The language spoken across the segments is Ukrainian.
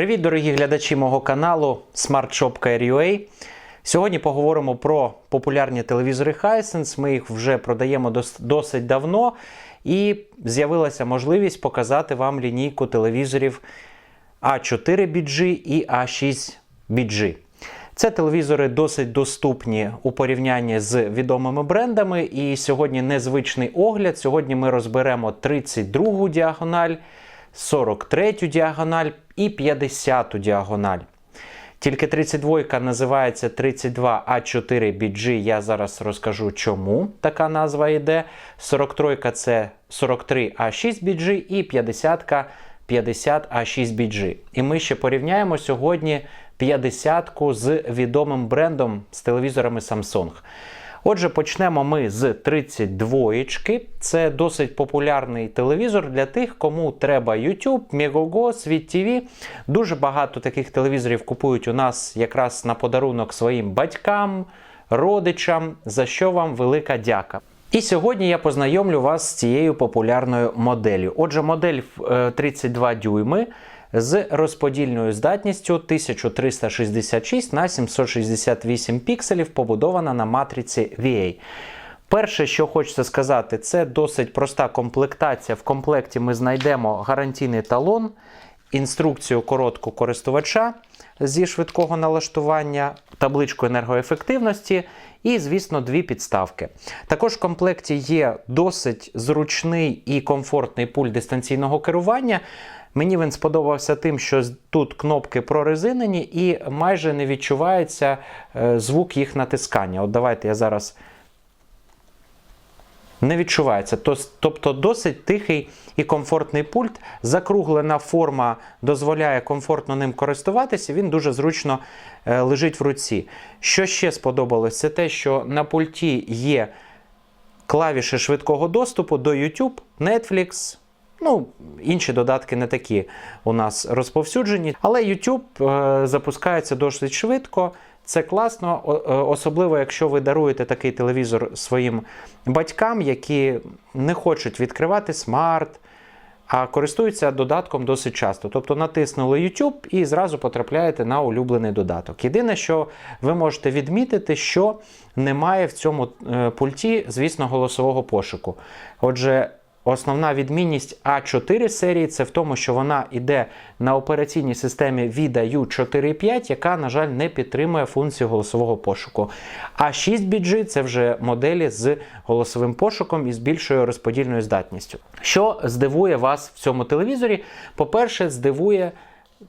Привіт, дорогі глядачі мого каналу SmartShop.ua. Сьогодні поговоримо про популярні телевізори Hisense. Ми їх вже продаємо досить давно, і з'явилася можливість показати вам лінійку телевізорів A4BG і A6BG. Це телевізори досить доступні у порівнянні з відомими брендами. І сьогодні незвичний огляд. Сьогодні ми розберемо 32 діагональ, 43 діагональ і 50 діагональ. Тільки 32 називається 32А4BG. Я зараз розкажу, чому така назва йде. 43 це 43А6BG і 50 50А6BG. І ми ще порівняємо сьогодні 50-ку з відомим брендом з телевізорами Samsung. Отже, почнемо ми з 32-ки. Це досить популярний телевізор для тих, кому треба YouTube, Megogo, Світ TV. Дуже багато таких телевізорів купують у нас якраз на подарунок своїм батькам, родичам, за що вам велика дяка. І сьогодні я познайомлю вас з цією популярною моделлю. Отже, модель е, 32 дюйми з розподільною здатністю 1366 на 768 пікселів, побудована на матриці VA. Перше, що хочеться сказати, це досить проста комплектація. В комплекті ми знайдемо гарантійний талон, інструкцію коротку користувача зі швидкого налаштування, табличку енергоефективності і, звісно, дві підставки. Також в комплекті є досить зручний і комфортний пульт дистанційного керування. Мені він сподобався тим, що тут кнопки прорезинені і майже не відчувається е, звук їх натискання. От давайте я зараз не відчувається. Тобто досить тихий і комфортний пульт. Закруглена форма дозволяє комфортно ним користуватися. Він дуже зручно е, лежить в руці. Що ще сподобалось, це те, що на пульті є клавіші швидкого доступу до YouTube, Netflix. Ну, інші додатки не такі у нас розповсюджені. Але YouTube е, запускається досить швидко. Це класно, е, особливо якщо ви даруєте такий телевізор своїм батькам, які не хочуть відкривати смарт, а користуються додатком досить часто. Тобто натиснули YouTube і зразу потрапляєте на улюблений додаток. Єдине, що ви можете відмітити, що немає в цьому е, пульті, звісно, голосового пошуку. Отже, Основна відмінність А4 серії це в тому, що вона йде на операційній системі VIDA U4.5, яка, на жаль, не підтримує функцію голосового пошуку. А 6BG це вже моделі з голосовим пошуком і з більшою розподільною здатністю. Що здивує вас в цьому телевізорі? По-перше, здивує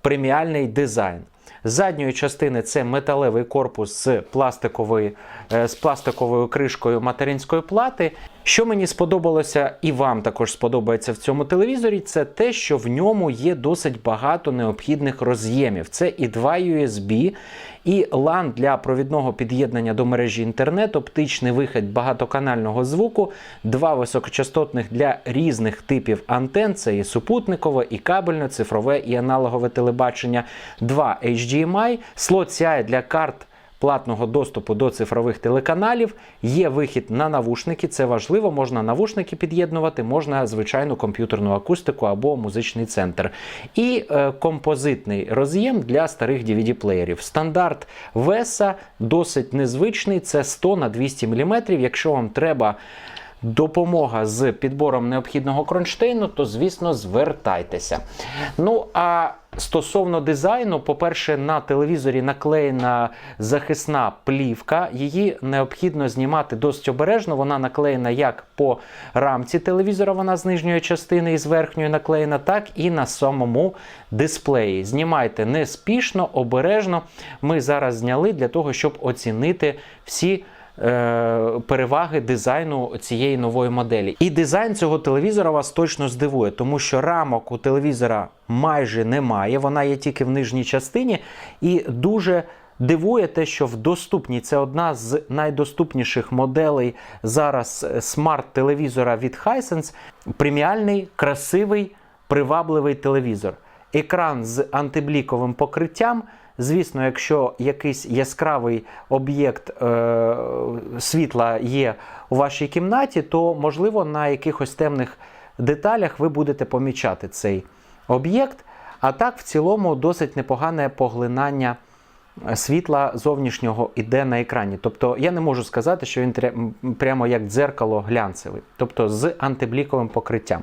преміальний дизайн. Задньої частини це металевий корпус з пластиковою, е, з пластиковою кришкою материнської плати. Що мені сподобалося і вам також сподобається в цьому телевізорі, це те, що в ньому є досить багато необхідних роз'ємів. Це і два USB, і LAN для провідного під'єднання до мережі інтернет, оптичний вихід багатоканального звуку, два високочастотних для різних типів антен, це і супутникове, і кабельне, цифрове, і аналогове телебачення, два HDMI, слот CI для карт платного доступу до цифрових телеканалів, є вихід на навушники, це важливо, можна навушники під'єднувати, можна звичайну комп'ютерну акустику або музичний центр. І е, композитний роз'єм для старих DVD-плеєрів. Стандарт веса досить незвичний, це 100 на 200 мм. Якщо вам треба допомога з підбором необхідного кронштейну, то, звісно, звертайтеся. Ну, а стосовно дизайну, по-перше, на телевізорі наклеєна захисна плівка. Її необхідно знімати досить обережно. Вона наклеєна як по рамці телевізора, вона з нижньої частини і з верхньої наклеєна, так і на самому дисплеї. Знімайте неспішно, обережно. Ми зараз зняли для того, щоб оцінити всі переваги дизайну цієї нової моделі. І дизайн цього телевізора вас точно здивує, тому що рамок у телевізора майже немає, вона є тільки в нижній частині, і дуже. Дивує те, що в доступній це одна з найдоступніших моделей зараз е, смарт-телевізора від Hisense. Преміальний, красивий, привабливий телевізор. Екран з антибліковим покриттям. Звісно, якщо якийсь яскравий об'єкт е, світла є у вашій кімнаті, то можливо на якихось темних деталях ви будете помічати цей об'єкт. А так, в цілому, досить непогане поглинання е, світла зовнішнього іде на екрані. Тобто я не можу сказати, що він прямо як дзеркало глянцевий, тобто з антибліковим покриттям.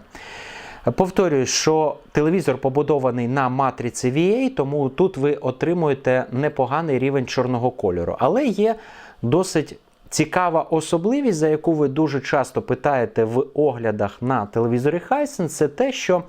Повторюю, що телевізор побудований на матриці VA, тому тут ви отримуєте непоганий рівень чорного кольору. Але є досить цікава особливість, за яку ви дуже часто питаєте в оглядах на телевізорі Hisense, це те, що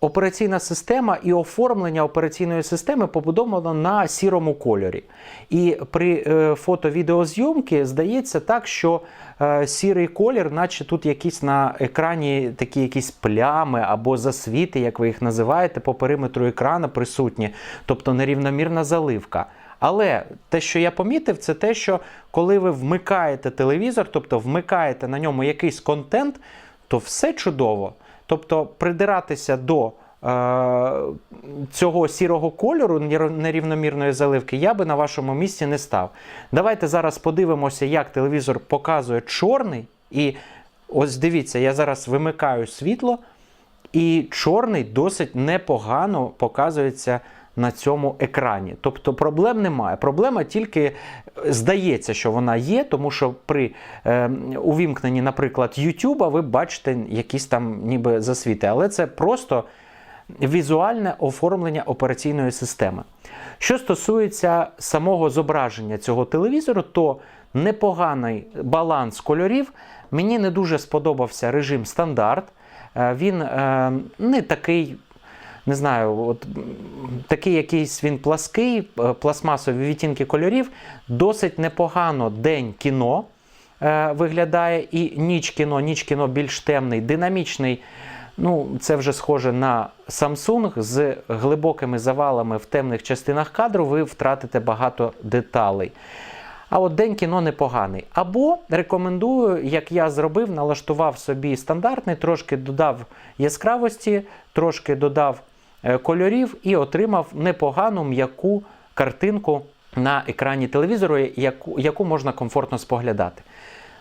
операційна система і оформлення операційної системи побудовано на сірому кольорі. І при е, фото-відеозйомці здається так, що е, сірий колір, наче тут якісь на екрані такі якісь плями або засвіти, як ви їх називаєте, по периметру екрану присутні, тобто нерівномірна заливка. Але те, що я помітив, це те, що коли ви вмикаєте телевізор, тобто вмикаєте на ньому якийсь контент, то все чудово. Тобто придиратися до е, цього сірого кольору нерівномірної заливки я би на вашому місці не став. Давайте зараз подивимося, як телевізор показує чорний. І ось дивіться, я зараз вимикаю світло, і чорний досить непогано показується на цьому екрані. Тобто проблем немає. Проблема тільки е, здається, що вона є, тому що при е, увімкненні, наприклад, YouTube ви бачите якісь там ніби засвіти, але це просто візуальне оформлення операційної системи. Що стосується самого зображення цього телевізору, то непоганий баланс кольорів. Мені не дуже сподобався режим стандарт. Е, Він е, не такий, не знаю, от, такий якийсь він плаский, е, пластмасові відтінки кольорів. Досить непогано день кіно е, виглядає, і ніч кіно, ніч кіно більш темний, динамічний. Ну, це вже схоже на Samsung з глибокими завалами в темних частинах кадру. Ви втратите багато деталей. А от день кіно непоганий. Або рекомендую, як я зробив, налаштував собі стандартний, трошки додав яскравості, трошки додав кольорів і отримав непогану м'яку картинку на екрані телевізору, яку, яку можна комфортно споглядати.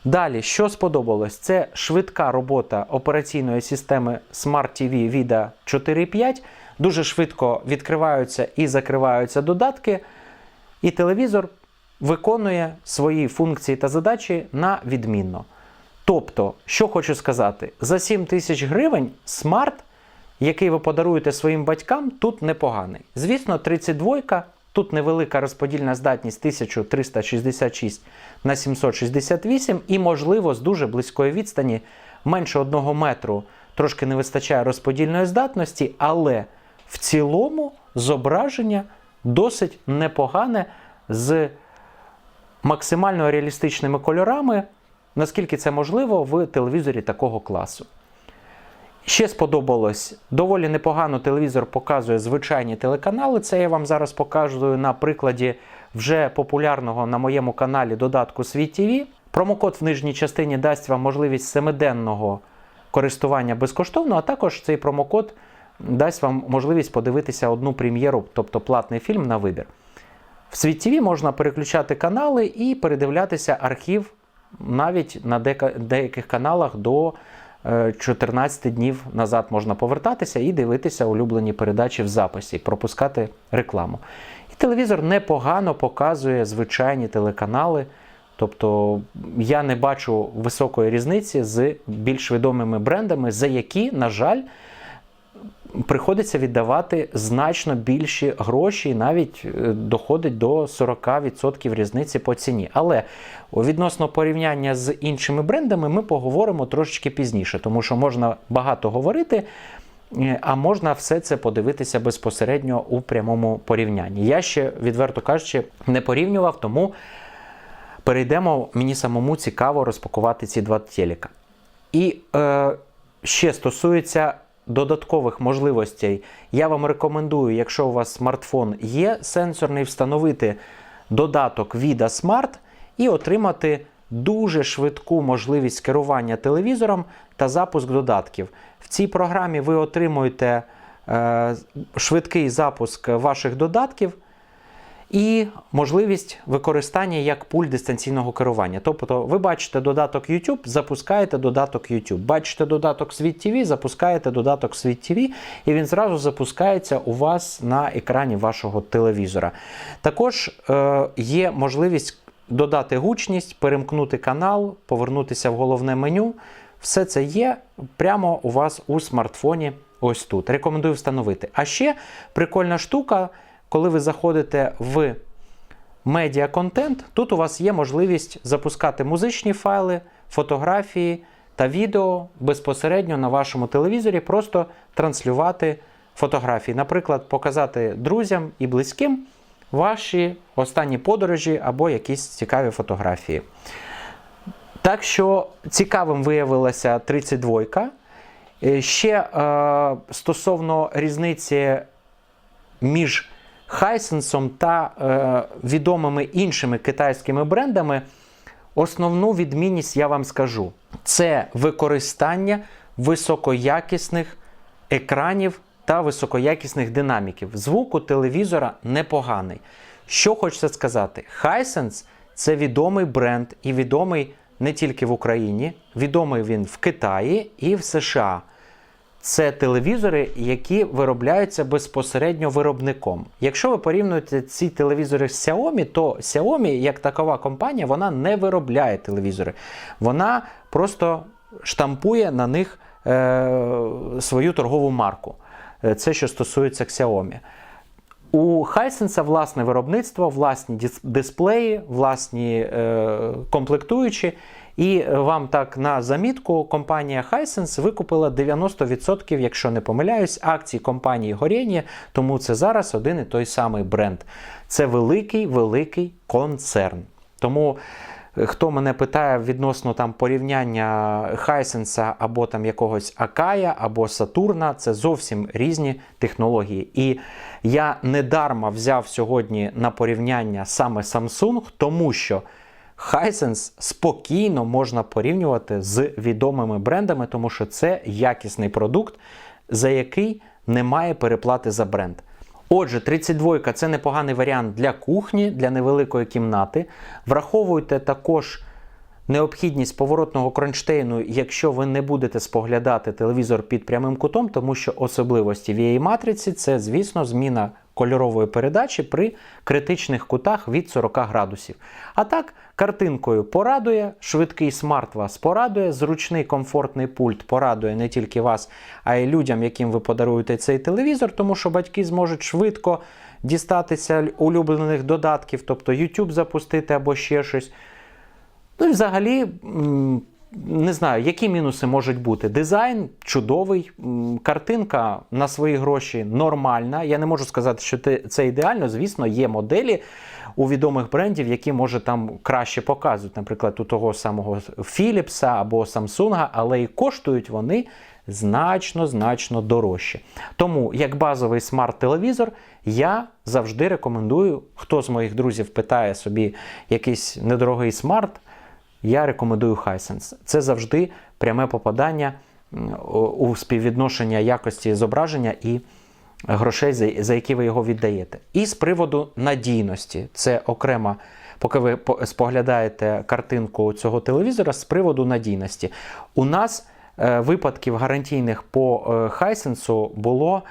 Далі, що сподобалось, це швидка робота операційної системи Smart TV VIDA 4.5. Дуже швидко відкриваються і закриваються додатки, і телевізор виконує свої функції та задачі на відмінно. Тобто, що хочу сказати, за 7 тисяч гривень смарт, який ви подаруєте своїм батькам, тут непоганий. Звісно, 32 тут невелика розподільна здатність 1366 на 768 і, можливо, з дуже близької відстані, менше 1 метру, трошки не вистачає розподільної здатності, але в цілому зображення досить непогане з максимально реалістичними кольорами, наскільки це можливо в телевізорі такого класу. Ще сподобалось, доволі непогано телевізор показує звичайні телеканали. Це я вам зараз покажу на прикладі вже популярного на моєму каналі додатку Світ ТВ. Промокод в нижній частині дасть вам можливість семиденного користування безкоштовно, а також цей промокод дасть вам можливість подивитися одну прем'єру, тобто платний фільм на вибір. В Світ ТВ можна переключати канали і передивлятися архів навіть на деяких каналах до 14 днів назад можна повертатися і дивитися улюблені передачі в записі, пропускати рекламу. І телевізор непогано показує звичайні телеканали. Тобто я не бачу високої різниці з більш відомими брендами, за які, на жаль, приходиться віддавати значно більші гроші, і навіть е, доходить до 40% різниці по ціні. Але відносно порівняння з іншими брендами ми поговоримо трошечки пізніше, тому що можна багато говорити. е, А можна все це подивитися безпосередньо у прямому порівнянні. Я ще, відверто кажучи, не порівнював, тому перейдемо. Мені самому цікаво розпакувати ці два телека. І е, ще стосується додаткових можливостей, я вам рекомендую, якщо у вас смартфон є сенсорний, встановити додаток Vida Smart і отримати дуже швидку можливість керування телевізором та запуск додатків. В цій програмі ви отримуєте е, швидкий запуск ваших додатків. І можливість використання як пульт дистанційного керування. Тобто, ви бачите додаток YouTube, запускаєте додаток YouTube. Бачите додаток Світ TV, запускаєте додаток Світ TV, і він зразу запускається у вас на екрані вашого телевізора. Також е, є можливість додати гучність, перемкнути канал, повернутися в головне меню. Все це є прямо у вас у смартфоні. Ось тут. Рекомендую встановити. А ще прикольна штука, коли ви заходите в медіа-контент, тут у вас є можливість запускати музичні файли, фотографії та відео безпосередньо на вашому телевізорі, просто транслювати фотографії. Наприклад, показати друзям і близьким ваші останні подорожі або якісь цікаві фотографії. Так що цікавим виявилася 32-ка. Е, Ще е, стосовно різниці між Хайсенсом та е, відомими іншими китайськими брендами, основну відмінність я вам скажу: це використання високоякісних екранів та високоякісних динаміків. Звук у телевізора непоганий. Що хочеться сказати, Hisense це відомий бренд і відомий не тільки в Україні, відомий він в Китаї і в США. Це телевізори, які виробляються безпосередньо виробником. Якщо ви порівнюєте ці телевізори з Xiaomi, то Xiaomi, як такова компанія, вона не виробляє телевізори. Вона просто штампує на них е, свою торгову марку. Е, Це що стосується Xiaomi. У Hisense власне виробництво, власні дисплеї, власні е, комплектуючі. І е, вам так на замітку, компанія Hisense викупила 90%, якщо не помиляюсь, акцій компанії Горєнє, тому це зараз один і той самий бренд. Це великий великий концерн. Тому е, хто мене питає відносно там порівняння Хайсенса або там якогось Акая, або Сатурна, це зовсім різні технології. І я недарма взяв сьогодні на порівняння саме Samsung, тому що Hisense спокійно можна порівнювати з відомими брендами, тому що це якісний продукт, за який немає переплати за бренд. Отже, 32 це непоганий варіант для кухні, для невеликої кімнати. Враховуйте також необхідність поворотного кронштейну, якщо ви не будете споглядати телевізор під прямим кутом, тому що особливості VA матриці це, звісно, зміна кольорової передачі при критичних кутах від 40 градусів. А так, картинкою порадує, швидкий смарт вас порадує, зручний комфортний пульт порадує не тільки вас, а й людям, яким ви подаруєте цей телевізор, тому що батьки зможуть швидко дістатися улюблених додатків, тобто YouTube запустити або ще щось. Ну і взагалі, не знаю, які мінуси можуть бути. Дизайн чудовий, картинка на свої гроші нормальна. Я не можу сказати, що це ідеально. Звісно, є моделі у відомих брендів, які може там краще показують. Наприклад, у того самого Philips або Samsung, але і коштують вони значно значно дорожче. Тому, як базовий смарт-телевізор, я завжди рекомендую, хто з моїх друзів питає собі якийсь недорогий смарт, я рекомендую Hisense. Це завжди пряме попадання у- співвідношення якості зображення і грошей, за, які ви його віддаєте. І з приводу надійності, це окрема, поки ви споглядаєте картинку цього телевізора, з приводу надійності. У нас е, випадків гарантійних по Hisense було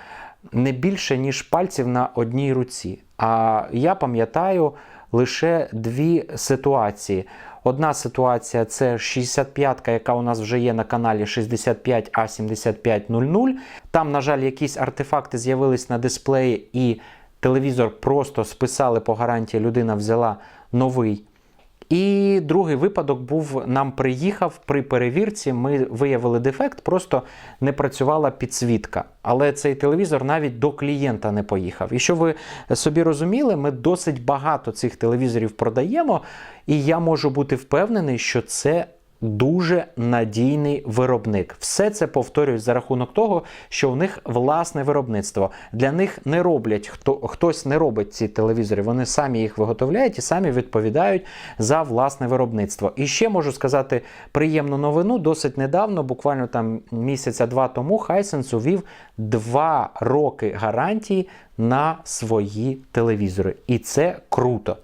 не більше, ніж пальців на одній руці. А я пам'ятаю лише дві ситуації. Одна ситуація це 65-ка, яка у нас вже є на каналі 65А7500. Там, на жаль, якісь артефакти з'явились на дисплеї, і телевізор просто списали по гарантії, людина взяла новий. І другий випадок був: нам приїхав при перевірці. Ми виявили дефект, просто не працювала підсвітка. Але цей телевізор навіть до клієнта не поїхав. І що ви собі розуміли, ми досить багато цих телевізорів продаємо, і я можу бути впевнений, що це дуже надійний виробник. Все це повторюють за рахунок того, що у них власне виробництво. Для них не роблять хто хтось не робить ці телевізори. Вони самі їх виготовляють і самі відповідають за власне виробництво. І ще можу сказати приємну новину. Досить недавно, буквально там місяця два тому, Hisense увів два роки гарантії на свої телевізори. І це круто.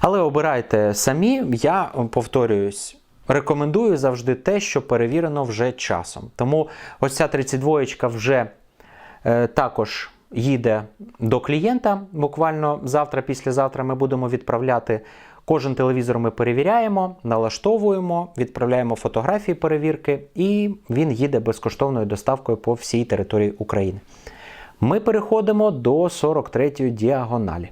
Але обирайте самі, я повторююсь. Рекомендую завжди те, що перевірено вже часом. Тому ось ця 32 вже е, також їде до клієнта. Буквально завтра, післязавтра ми будемо відправляти. Кожен телевізор ми перевіряємо, налаштовуємо, відправляємо фотографії перевірки, і він їде безкоштовною доставкою по всій території України. Ми переходимо до 43-ї діагоналі.